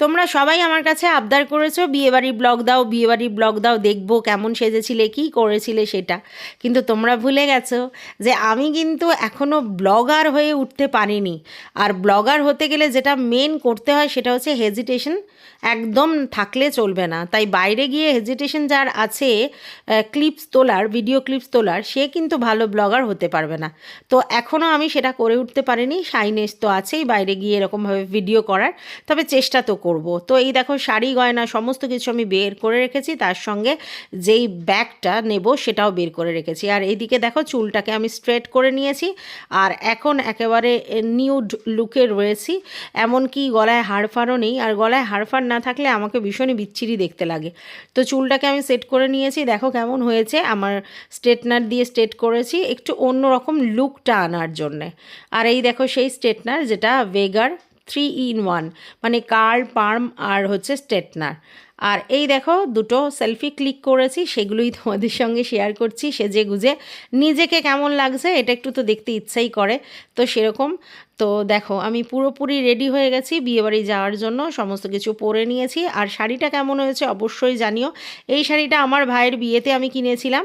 তোমরা সবাই আমার কাছে আবদার করেছ, বিয়েবাড়ির ব্লগ দাও, বিয়েবাড়ির ব্লগ দাও, দেখব কেমন সেজেছিলে, কী করেছিলে সেটা। কিন্তু তোমরা ভুলে গেছো যে আমি কিন্তু এখনও ব্লগার হয়ে উঠতে পারিনি। আর ব্লগার হতে গেলে যেটা মেন করতে হয় সেটা হচ্ছে হেজিটেশন একদম থাকলে চলবে না। তাই বাইরে গিয়ে হেজিটেশন যার আছে ক্লিপস তোলার ভিডিও ক্লিপস তোলার, সে কিন্তু ভালো ব্লগার হতে পারবে না। তো এখনও আমি সেটা করে উঠতে পারিনি সাইনেস তো আছেই বাইরে গিয়ে এরকমভাবে ভিডিও করার। তবে চেষ্টা তো করব। তো এই দেখো শাড়ি, গয়না সমস্ত কিছু আমি বের করে রেখেছি, তার সঙ্গে যেই ব্যাগটা নেব সেটাও বের করে রেখেছি। আর এইদিকে দেখো চুলটাকে আমি স্ট্রেট করে নিয়েছি, আর এখন একেবারে নিউড লুকে রয়েছি, এমনকি গলায় হাড়ফাড়ও নেই। আর গলায় হাড়ফাড় না থাকলে আমাকে ভীষণই বিচ্ছিরি দেখতে লাগে। তো চুলটাকে আমি সেট করে নিয়েছি, দেখো কেমন হয়েছে। আমার স্ট্রেটনার দিয়ে স্ট্রেট করেছি, একটু অন্যরকম লুকটা আনার জন্যে। আর এই দেখো সেই স্ট্রেটনার যেটা ভেগার থ্রি ইন ওয়ান মানে কার্ল পার্ম আর হচ্ছে স্ট্রেটনার আর এই দেখো দুটো সেলফি ক্লিক করেছি, সেগুলোই তোমাদের সঙ্গে শেয়ার করছি, সেজে গুজে। নিজেকে কেমন লাগছে এটা একটু তো দেখতে ইচ্ছাই করে, তো সেরকম। তো দেখো আমি পুরোপুরি রেডি হয়ে গেছি বিয়েবাড়ি যাওয়ার জন্য, সমস্ত কিছু পরে নিয়েছি। আর শাড়িটা কেমন হয়েছে অবশ্যই জানিও। এই শাড়িটা আমার ভাইয়ের বিয়েতে আমি কিনেছিলাম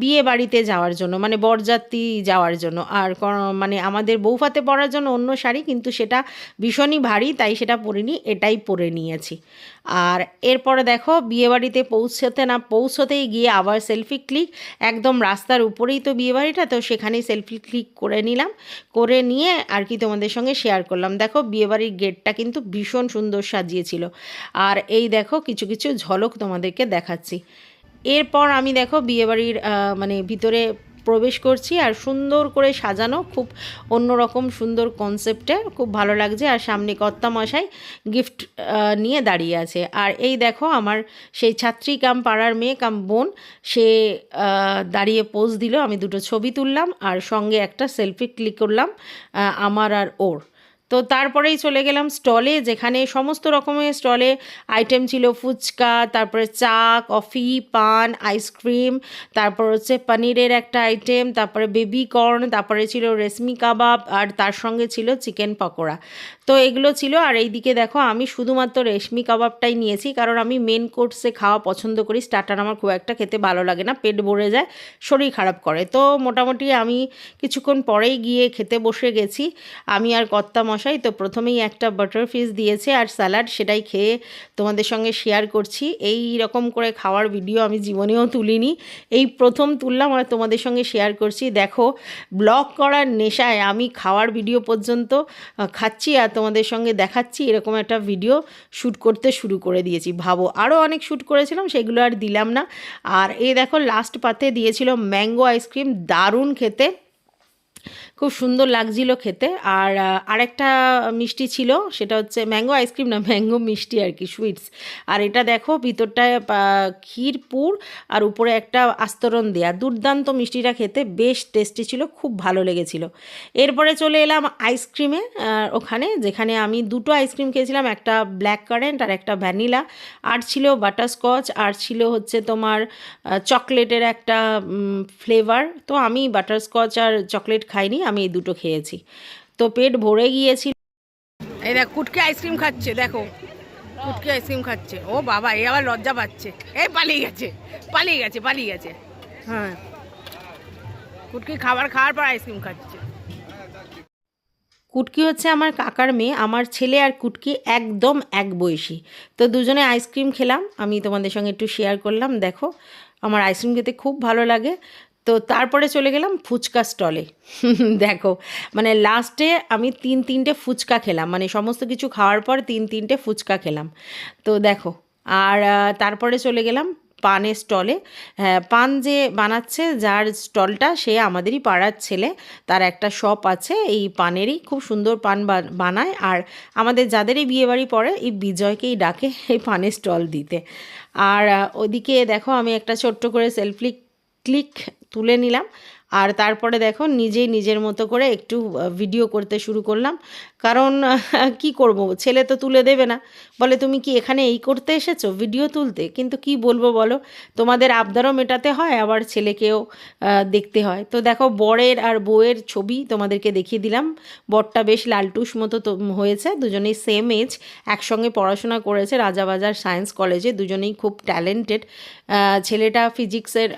বিয়ে বাড়িতে যাওয়ার জন্য মানে বরযাত্রী যাওয়ার জন্য। আর মানে আমাদের বৌফাতে পরার জন্য অন্য শাড়ি, কিন্তু সেটা ভীষণই ভারী, তাই সেটা পরিনি, এটাই পরে নিয়েছি। আর এরপরে দেখো, বিয়েবাড়িতে পৌঁছতে না পৌঁছতেই গিয়ে আবার সেলফি ক্লিক একদম রাস্তার উপরেই তো বিয়েবাড়িটা, তো সেখানেই সেলফি ক্লিক করে নিলাম। করে নিয়ে আর কি তোমাদের সঙ্গে শেয়ার করলাম। দেখো, বিয়েবাড়ির গেটটা কিন্তু ভীষণ সুন্দর সাজিয়েছিল। আর এই দেখো, কিছু কিছু ঝলক তোমাদেরকে দেখাচ্ছি। এরপর আমি দেখো, বিয়েবাড়ির মানে ভিতরে প্রবেশ করছি আর সুন্দর করে সাজানো, খুব অন্যরকম সুন্দর কনসেপ্টে খুব ভালো লাগছে। আর সামনে কর্তামশাই গিফট নিয়ে দাঁড়িয়ে আছে। আর এই দেখো আমার সেই ছাত্রী কাম পাড়ার মেয়ে কাম বোন, সে দাঁড়িয়ে পোজ দিল। আমি দুটো ছবি তুললাম আর সঙ্গে একটা সেলফি ক্লিক করলাম আমার আর ওর। তো তারপরেই চলে গেলাম স্টলে, যেখানে সমস্ত রকমের স্টলে আইটেম ছিল ফুচকা, তারপরে চা কফি পান আইসক্রিম তারপর হচ্ছে পনিরের একটা আইটেম তারপরে বেবি কর্ন তারপরে ছিল রেশমি কাবাব, আর তার সঙ্গে ছিল চিকেন পকোড়া। তো এগুলো ছিল, আর এইদিকে দেখো আমি শুধুমাত্র রেশমি কাবাবটাই নিয়েছি, কারণ আমি মেন কোর্সে খাওয়া পছন্দ করি স্টার্টার আমার খুব একটা খেতে ভালো লাগে না, পেট ভরে যায়, শরীর খারাপ করে। তো মোটামুটি আমি কিছুক্ষণ পরেই গিয়ে খেতে বসে গেছি, আমি আর কর্তা মশাই, তো প্রথমেই একটা বাটার ফিশ দিয়েছে আর স্যালাড সেটাই খেয়ে তোমাদের সঙ্গে শেয়ার করছি। এই রকম করে খাওয়ার ভিডিও আমি জীবনেও তুলিনি। এই প্রথম তুললাম আর তোমাদের সঙ্গে শেয়ার করছি। দেখো ব্লগ করার নেশায় আমি খাওয়ার ভিডিও পর্যন্ত খাচ্ছি আর তোমাদের সঙ্গে দেখাচ্ছি এরকম একটা ভিডিও শ্যুট করতে শুরু করে দিয়েছি। ভাবো আরও অনেক শ্যুট করেছিলাম, সেগুলো আর দিলাম না। আর এই দেখো লাস্ট পাতে দিয়েছিল ম্যাঙ্গো আইসক্রিম দারুণ খেতে। খুব সুন্দর লাগছিল খেতে। আর আরেকটা মিষ্টি ছিল সেটা হচ্ছে ম্যাঙ্গো আইসক্রিম না ম্যাঙ্গো মিষ্টি আর কি সুইটস। আর এটা দেখো ভিতরটায় আহ, ক্ষীর পুর আর উপরে একটা আস্তরণ দেয়া। দুর্দান্ত মিষ্টিটা খেতে বেশ টেস্টি ছিল খুব ভালো লেগেছিল। এরপরে চলে এলাম আইসক্রিমে ওখানে যেখানে আমি দুটো আইসক্রিম খেয়েছিলাম একটা ব্ল্যাক কারেন্ট আর একটা ভ্যানিলা। আর ছিল বাটারস্কচ আর ছিল হচ্ছে তোমার চকলেটের একটা ফ্লেভার। তো আমি বাটারস্কচ আর চকলেট খাইনি আমি এই দুটো খেয়েছি। তো পেট ভরে গিয়েছিল। এই দেখ কুটকে আইসক্রিম খাচ্ছে দেখো। কুটকে আইসক্রিম খাচ্ছে। ও বাবা এ আবার লজ্জা পাচ্ছে। এই পালিয়ে গেছে পালিয়ে গেছে পালিয়ে গেছে। হ্যাঁ। কুটকি খাবার খাওয়ার পর আইসক্রিম খাচ্ছে। কুটকি হচ্ছে আমার কাকার মেয়ে। আমার ছেলে আর কুটকি একদম এক বয়সী তো দুজনে আইসক্রিম খেলাম। আমি তোমাদের সঙ্গে একটু শেয়ার করলাম। দেখো আমার আইসক্রিম খেতে খুব ভালো লাগে। তো তারপরে চলে গেলাম ফুচকা স্টলে দেখো মানে লাস্টে আমি তিন তিনটে ফুচকা খেলাম মানে সমস্ত কিছু খাওয়ার পর তিন তিনটে ফুচকা খেলাম। তো দেখো, আর তারপরে চলে গেলাম পানের স্টলে হ্যাঁ পান যে বানাচ্ছে, যার স্টলটা সে আমাদেরই পাড়ার ছেলে, তার একটা শপ আছে, এই পানেরই খুব সুন্দর পান বানায়। আর আমাদের যাদেরই বিয়েবাড়ি পড়ে, এই বিজয়কেই ডাকে এই পানের স্টল দিতে। আর ওদিকে দেখো আমি একটা ছোট্ট করে সেলফি ক্লিক তুলে নিলাম। আর তারপরে দেখো নিজেই নিজের মতো করে একটু ভিডিও করতে শুরু করলাম। কারণ কি করব? ছেলে তো তুলে দেবে না। বলে, তুমি কি এখানে এই করতে এসেছ? ভিডিও তুলতে? কিন্তু কি বলব বলো? তোমাদের আবদারও মেটাতে হয়, আবার ছেলেকেও দেখতে হয়। তো দেখো বরের আর বউয়ের ছবি তোমাদেরকে দেখিয়ে দিলাম। বরটা বেশ লালটুস মতো হয়েছে। দুজনেই সেম এজ একসঙ্গে পড়াশোনা করেছে রাজাবাজার সায়েন্স কলেজে দুজনেই খুব ট্যালেন্টেড ছেলেটা ফিজিক্সের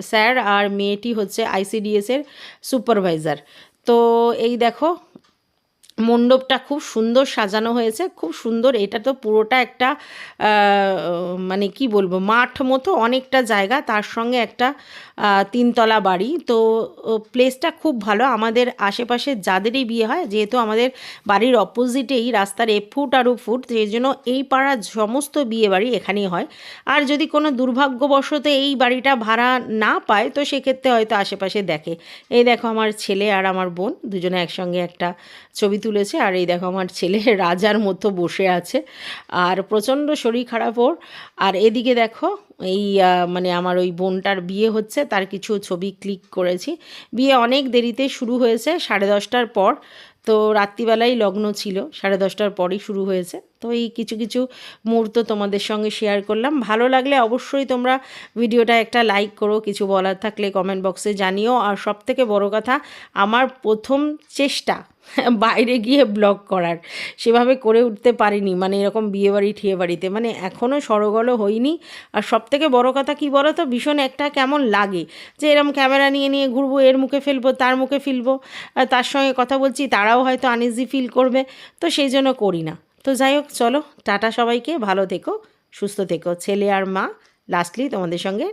স্যার আর মেয়েটি হচ্ছে আইসিডিএসের সুপারভাইজার তো এই দেখো মণ্ডপটা খুব সুন্দর সাজানো হয়েছে, খুব সুন্দর। এটা তো পুরোটা একটা মানে কি বলব, মাঠ মতো অনেকটা জায়গা, তার সঙ্গে একটা তিনতলা বাড়ি। তো প্লেসটা খুব ভালো। আমাদের আশেপাশে যাদেরই বিয়ে হয়, যেহেতু আমাদের বাড়ির অপোজিটেই রাস্তার এ ফুট আর ফুট সেই জন্য এই পাড়ার সমস্ত বিয়ে বাড়ি এখানেই হয়। আর যদি কোনো দুর্ভাগ্যবশত এই বাড়িটা ভাড়া না পায়, তো সেক্ষেত্রে হয়তো আশেপাশে দেখে। এই দেখো আমার ছেলে আর আমার বোন, দুজনে একসঙ্গে একটা ছবি তুলেছে। আর এই দেখো আমার ছেলে রাজার মতো বসে আছে। আর প্রচণ্ড শরীর খারাপ ওর। আর এদিকে দেখো, এই মানে আমার ওই বোনটার বিয়ে হচ্ছে, তার কিছু ছবি ক্লিক করেছি। বিয়ে অনেক দেরিতে শুরু হয়েছে, সাড়ে দশটার পর। তো রাত্রিবেলাই লগ্ন ছিল, সাড়ে দশটার পরই শুরু হয়েছে। তো এই কিছু কিছু মুহূর্ত তোমাদের সঙ্গে শেয়ার করলাম। ভালো লাগলে অবশ্যই তোমরা ভিডিওটা একটা লাইক করো, কিছু বলার থাকলে কমেন্ট বক্সে জানিও। আর সব থেকে বড় কথা, আমার প্রথম চেষ্টা বাইরে গিয়ে ব্লগ করার। সেভাবে করে উঠতে পারিনি মানে এরকম বিয়েবাড়ি ঠিয়ে বাড়িতে মানে এখনও সরগরও হইনি। আর সব থেকে বড় কথা কি বলো তো ভীষণ একটা কেমন লাগে যে এরকম ক্যামেরা নিয়ে নিয়ে ঘুরবো, এর মুখে ফেলব, তার মুখে ফেলব। তার সঙ্গে কথা বলছি তারাও হয়তো আনইজি ফিল করবে, তো সেই জন্য করি না। তো যাই হোক, চলো, টাটা সবাইকে, ভালো থেকো, সুস্থ থেকো। ছেলে আর মা লাস্টলি তোমাদের সঙ্গে